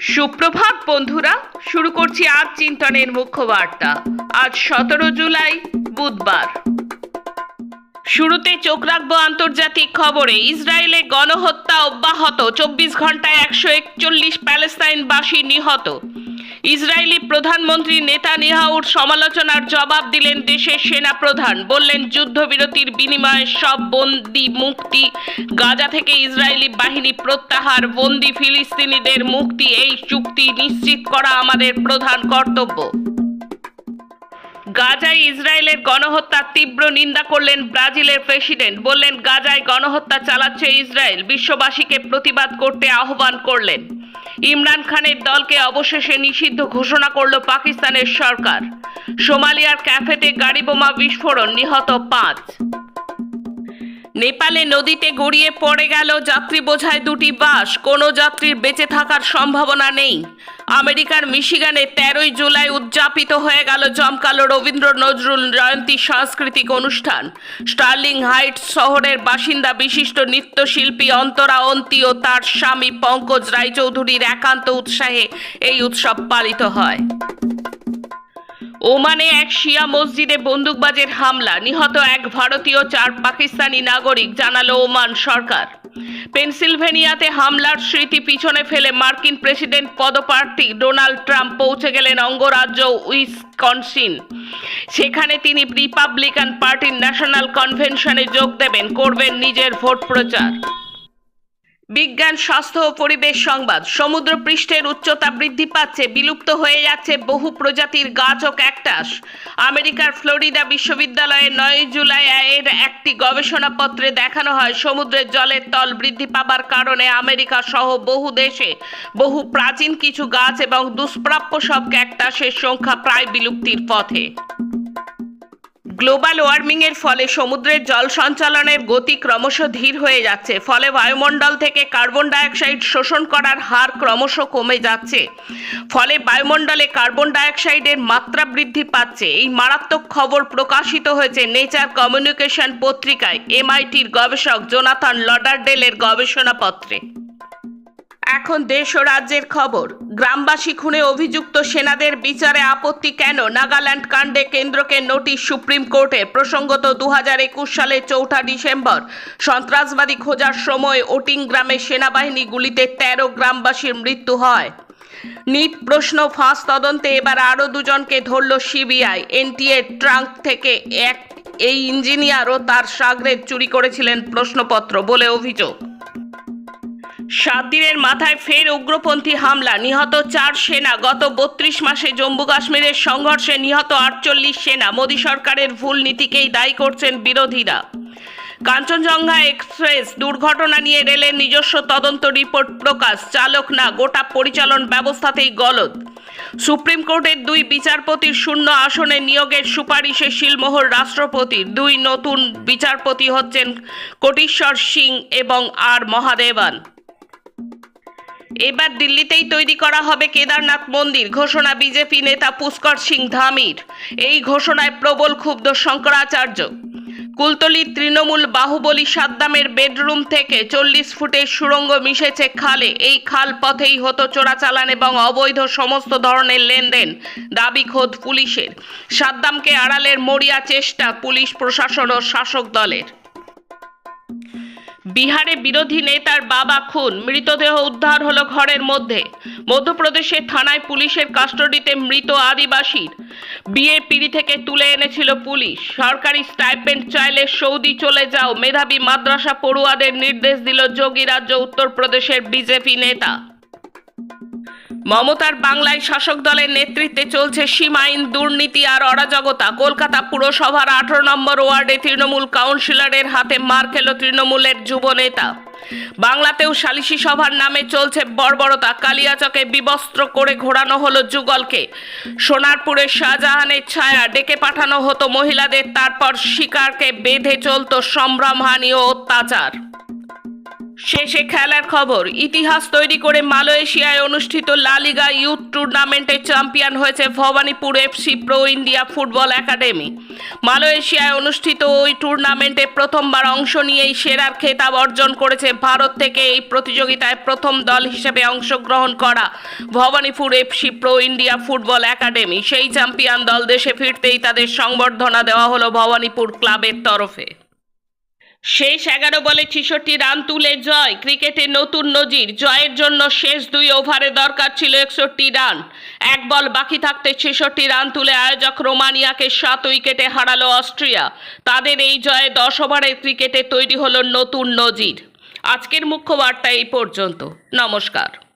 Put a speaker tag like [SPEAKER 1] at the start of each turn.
[SPEAKER 1] সুপ্রভাত বন্ধুরা, শুরু করছি আজ চিন্তনের মুখ্য বার্তা আজ সতেরো জুলাই, বুধবার। শুরুতে চোখ রাখব আন্তর্জাতিক খবরে। ইসরায়েলে গণহত্যা অব্যাহত, চব্বিশ ঘন্টায় একশো একচল্লিশ প্যালেস্তাইনবাসী নিহত। ইসরায়েলি প্রধানমন্ত্রী নেতানিয়াহুর সমালোচনার জবাব দিলেন দেশের সেনা প্রধান বললেন, যুদ্ধবিরতির বিনিময়ে সব বন্দি মুক্তি, গাজা থেকে ইসরায়েলি বাহিনী প্রত্যাহার, বন্দি ফিলিস্তিনিদের মুক্তি, এই চুক্তি নিশ্চিত করা আমাদের প্রধান কর্তব্য। গাজায় ইসরায়েলের গণহত্যার তীব্র নিন্দা করলেন ব্রাজিলের প্রেসিডেন্ট। বললেন, গাজায় গণহত্যা চালাচ্ছে ইসরায়েল। বিশ্ববাসীকে প্রতিবাদ করতে আহ্বান করলেন। ইমরান খানের দলকে অবশেষে নিষিদ্ধ ঘোষণা করল পাকিস্তানের সরকার। সোমালিয়ার ক্যাফেতে গাড়ি বোমা বিস্ফোরণ, নিহত পাঁচ। নেপালে নদীতে গড়িয়ে পড়ে গেল যাত্রী বোঝায় দুটি বাস, কোনো যাত্রীর বেঁচে থাকার সম্ভাবনা নেই। আমেরিকার মিশিগানে তেরোই জুলাই উদযাপিত হয়ে গেল জমকালো রবীন্দ্র নজরুল জয়ন্তী সাংস্কৃতিক অনুষ্ঠান। স্টার্লিং হাইটস শহরের বাসিন্দা বিশিষ্ট নৃত্যশিল্পী অন্তরা অন্তি ও তার স্বামী পঙ্কজ রায়চৌধুরীর একান্ত উৎসাহে এই উৎসব পালিত হয়। ওমানে এক শিয়া মসজিদে বন্দুকবাজের হামলা। নিহত এক ভারতীয়, চার পাকিস্তানি নাগরিক, জানালো ওমান সরকার। পেনসিলভেনিয়াতে হামলার স্মৃতি পিছনে ফেলে মার্কিন প্রেসিডেন্ট পদপ্রার্থী ডোনাল্ড ট্রাম্প পৌঁছে গেলেন অঙ্গরাজ্য উইসকনসিন। সেখানে তিনি রিপাবলিকান পার্টির ন্যাশনাল কনভেনশনে যোগ দেবেন, করবেন নিজের ভোট প্রচার। বিজ্ঞান, স্বাস্থ্য ও পরিবেশ সংবাদ। সমুদ্র পৃষ্ঠের উচ্চতা বৃদ্ধি পাচ্ছে, বিলুপ্ত হয়ে যাচ্ছে বহু প্রজাতির গাছ ও ক্যাকটাস। আমেরিকার ফ্লোরিডা বিশ্ববিদ্যালয়ে নয় জুলাই এর একটি গবেষণাপত্রে দেখানো হয়, সমুদ্রের জলের তল বৃদ্ধি পাবার কারণে আমেরিকা সহ বহু দেশে বহু প্রাচীন কিছু গাছ এবং দুষ্প্রাপ্য সব ক্যাকটাসের সংখ্যা প্রায় বিলুপ্তির পথে। গ্লোবাল ওয়ার্মিং এর ফলে সমুদ্রের জল সঞ্চালনের গতি ক্রমশ ধীর হয়ে যাচ্ছে। ফলে বায়ুমণ্ডল থেকে কার্বন ডাইঅক্সাইড শোষণ করার হার ক্রমশ কমে যাচ্ছে। ফলে বায়ুমণ্ডলে কার্বন ডাইঅক্সাইডের মাত্রা বৃদ্ধি পাচ্ছে। এই মারাত্মক খবর প্রকাশিত হয়েছে নেচার কমিউনিকেশন পত্রিকায়, এমআইটির গবেষক জোনাথন লডারডেলের গবেষণাপত্রে। এখন দেশ ও রাজ্যের খবর। গ্রামবাসী খুনে অভিযুক্ত সেনাদের বিচারে আপত্তি কেন? নাগাল্যান্ড কাণ্ডে কেন্দ্রকে নোটিশ সুপ্রিম কোর্টে প্রসঙ্গত দু হাজার একুশ সালের চৌঠা ডিসেম্বর। সন্ত্রাসবাদী খোঁজার সময় ওটিং গ্রামে সেনাবাহিনী গুলিতে তেরো গ্রামবাসীর মৃত্যু হয়। নিট প্রশ্ন ফাঁস তদন্তে এবার আরও দুজনকে ধরল সিবিআই। এনটিএ ট্রাঙ্ক থেকে এক, এই ইঞ্জিনিয়ার ও তার সাগরেদ চুরি করেছিলেন প্রশ্নপত্র বলে অভিযোগ। সাত দিনের মাথায় ফের উগ্রপন্থী হামলা। নিহত চার সেনা। গত বত্রিশ মাসে জম্মু কাশ্মীরের সংঘর্ষে নিহত আটচল্লিশ সেনা। মোদী সরকারের ভুল নীতিকেই দায়ী করছেন বিরোধীরা। কাঞ্চনজঙ্ঘা এক্সপ্রেস দুর্ঘটনা নিয়ে রেলের নিজস্ব তদন্ত রিপোর্ট প্রকাশ। চালক না, গোটা পরিচালন ব্যবস্থাতেই গলদ। সুপ্রিম কোর্টের দুই বিচারপতির শূন্য আসনে নিয়োগের সুপারিশে শিলমোহর রাষ্ট্রপতির। দুই নতুন বিচারপতি হচ্ছেন কোটিশ্বর সিং এবং আর মহাদেবান। এবার দিল্লিতেই তৈরি করা হবে কেদারনাথ মন্দির, ঘোষণা বিজেপি নেতা পুষ্কর সিং ধামির। এই ঘোষণায় প্রবল ক্ষুব্ধ শঙ্করাচার্য। কুলতলির তৃণমূল বাহুবলী সাদ্দামের বেডরুম থেকে চল্লিশ ফুটের সুড়ঙ্গ মিশেছে খালে। এই খাল পথেই হতো চোরাচালান এবং অবৈধ সমস্ত ধরনের লেনদেন, দাবি খোদ পুলিশের। সাদ্দামকে আড়ালের মরিয়া চেষ্টা পুলিশ, প্রশাসন ও শাসক দলের। বিহারে বিরোধী নেতার বাবা খুন, মৃতদেহ উদ্ধার হলো ঘরের মধ্যে। মধ্যপ্রদেশের থানায় পুলিশের কাস্টডিতে মৃত আদিবাসীর। বিয়ে পিড়ি থেকে তুলে এনেছিল পুলিশ। সরকারি স্টাইপেন্ড চাইলে সৌদি চলে যাও, মেধাবী মাদ্রাসা পড়ুয়াদের নির্দেশ দিল যোগী রাজ্য উত্তরপ্রদেশের বিজেপি নেতা। মমতার বাংলায় শাসক দলের নেতৃত্বে চলছে সীমাহীন দুর্নীতি আর অরাজকতা। কলকাতা পুরসভার আঠারো নম্বর ওয়ার্ডে তৃণমূল কাউন্সিলরের হাতে মার খেল তৃণমূলের যুব নেতা। বাংলাতেও সালিশি সভার নামে চলছে বর্বরতা। কালিয়াচকে বিবস্ত্র করে ঘোরানো হলো যুগলকে। সোনারপুরের শাহজাহানের ছায়া ডেকে পাঠানো হতো মহিলাদের, তারপর শিকারকে বেঁধে চলত সম্ভ্রমহানি ও অত্যাচার। শেষে খেলার খবর, ইতিহাস তৈরি করে মালয়েশিয়ায় অনুষ্ঠিত লালিগা ইউথ টুর্নামেন্টে চ্যাম্পিয়ন হয়েছে Bhawanipore FC pro India football academy. মালয়েশিয়ায় অনুষ্ঠিত ওই টুর্নামেন্টে প্রথমবার অংশ নিয়েই সেরার খেতাব অর্জন করেছে ভারত থেকে এই প্রতিযোগিতায় প্রথম দল হিসেবে অংশগ্রহণ করা Bhawanipore FC pro India football academy. সেই চ্যাম্পিয়ন দল দেশে ফিরতেই তাদের সংবর্ধনা দেওয়া হলো ভবানীপুর ক্লাবের তরফে। শেষ এগারো বলে ছিষট্টি রান তুলে জয়। ক্রিকেটে নতুন নজির। জয়ের জন্য শেষ দুই ওভারে দরকার ছিল একষট্টি রান। এক বল বাকি থাকতে ছেষট্টি রান তুলে আয়োজক রোমানিয়াকে সাত উইকেটে হারালো অস্ট্রিয়া। তাদের এই জয়ে দশ ওভারের ক্রিকেটে তৈরি হলো নতুন নজির। আজকের মুখ্য বার্তা এই পর্যন্ত। নমস্কার।